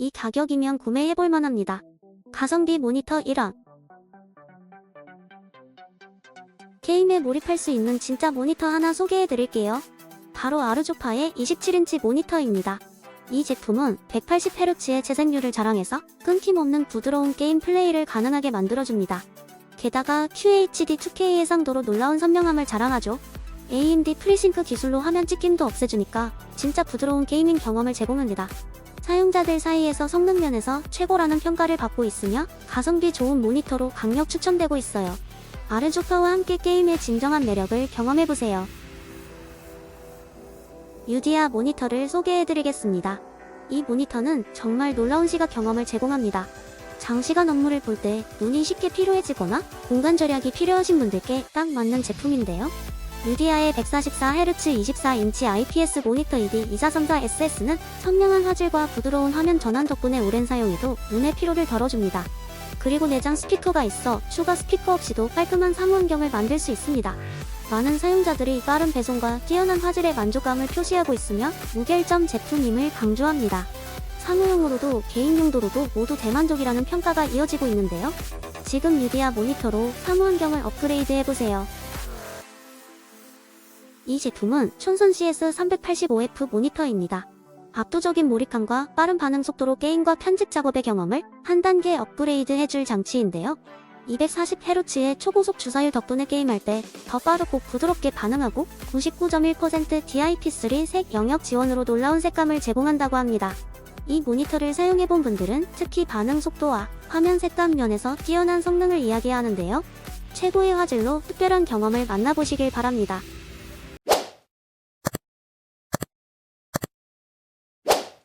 이 가격이면 구매해볼 만합니다. 가성비 모니터 1원. 게임에 몰입할 수 있는 진짜 모니터 하나 소개해드릴게요. 바로 아르조파의 27인치 모니터입니다. 이 제품은 180Hz의 재생률을 자랑해서 끊김없는 부드러운 게임 플레이를 가능하게 만들어줍니다. 게다가 QHD 2K 해상도로 놀라운 선명함을 자랑하죠. AMD 프리싱크 기술로 화면 찍힘도 없애주니까 진짜 부드러운 게이밍 경험을 제공합니다. 사용자들 사이에서 성능 면에서 최고라는 평가를 받고 있으며 가성비 좋은 모니터로 강력 추천되고 있어요. 아르조파와 함께 게임의 진정한 매력을 경험해보세요. 유디아 모니터를 소개해드리겠습니다. 이 모니터는 정말 놀라운 시각 경험을 제공합니다. 장시간 업무를 볼 때 눈이 쉽게 피로해지거나 공간 절약이 필요하신 분들께 딱 맞는 제품인데요. 유디아의 144Hz 24인치 IPS 모니터 ED 2434SS는 선명한 화질과 부드러운 화면 전환 덕분에 오랜 사용에도 눈의 피로를 덜어줍니다. 그리고 내장 스피커가 있어 추가 스피커 없이도 깔끔한 사무 환경을 만들 수 있습니다. 많은 사용자들이 빠른 배송과 뛰어난 화질의 만족감을 표시하고 있으며 무결점 제품임을 강조합니다. 사무용으로도 개인 용도로도 모두 대만족이라는 평가가 이어지고 있는데요. 지금 유디아 모니터로 사무 환경을 업그레이드 해보세요. 이 제품은 촌선 CS385F 모니터입니다. 압도적인 몰입감과 빠른 반응 속도로 게임과 편집 작업의 경험을 한 단계 업그레이드 해줄 장치인데요. 240Hz의 초고속 주사율 덕분에 게임할 때 더 빠르고 부드럽게 반응하고 99.1% DIP3 색 영역 지원으로 놀라운 색감을 제공한다고 합니다. 이 모니터를 사용해본 분들은 특히 반응 속도와 화면 색감 면에서 뛰어난 성능을 이야기하는데요. 최고의 화질로 특별한 경험을 만나보시길 바랍니다.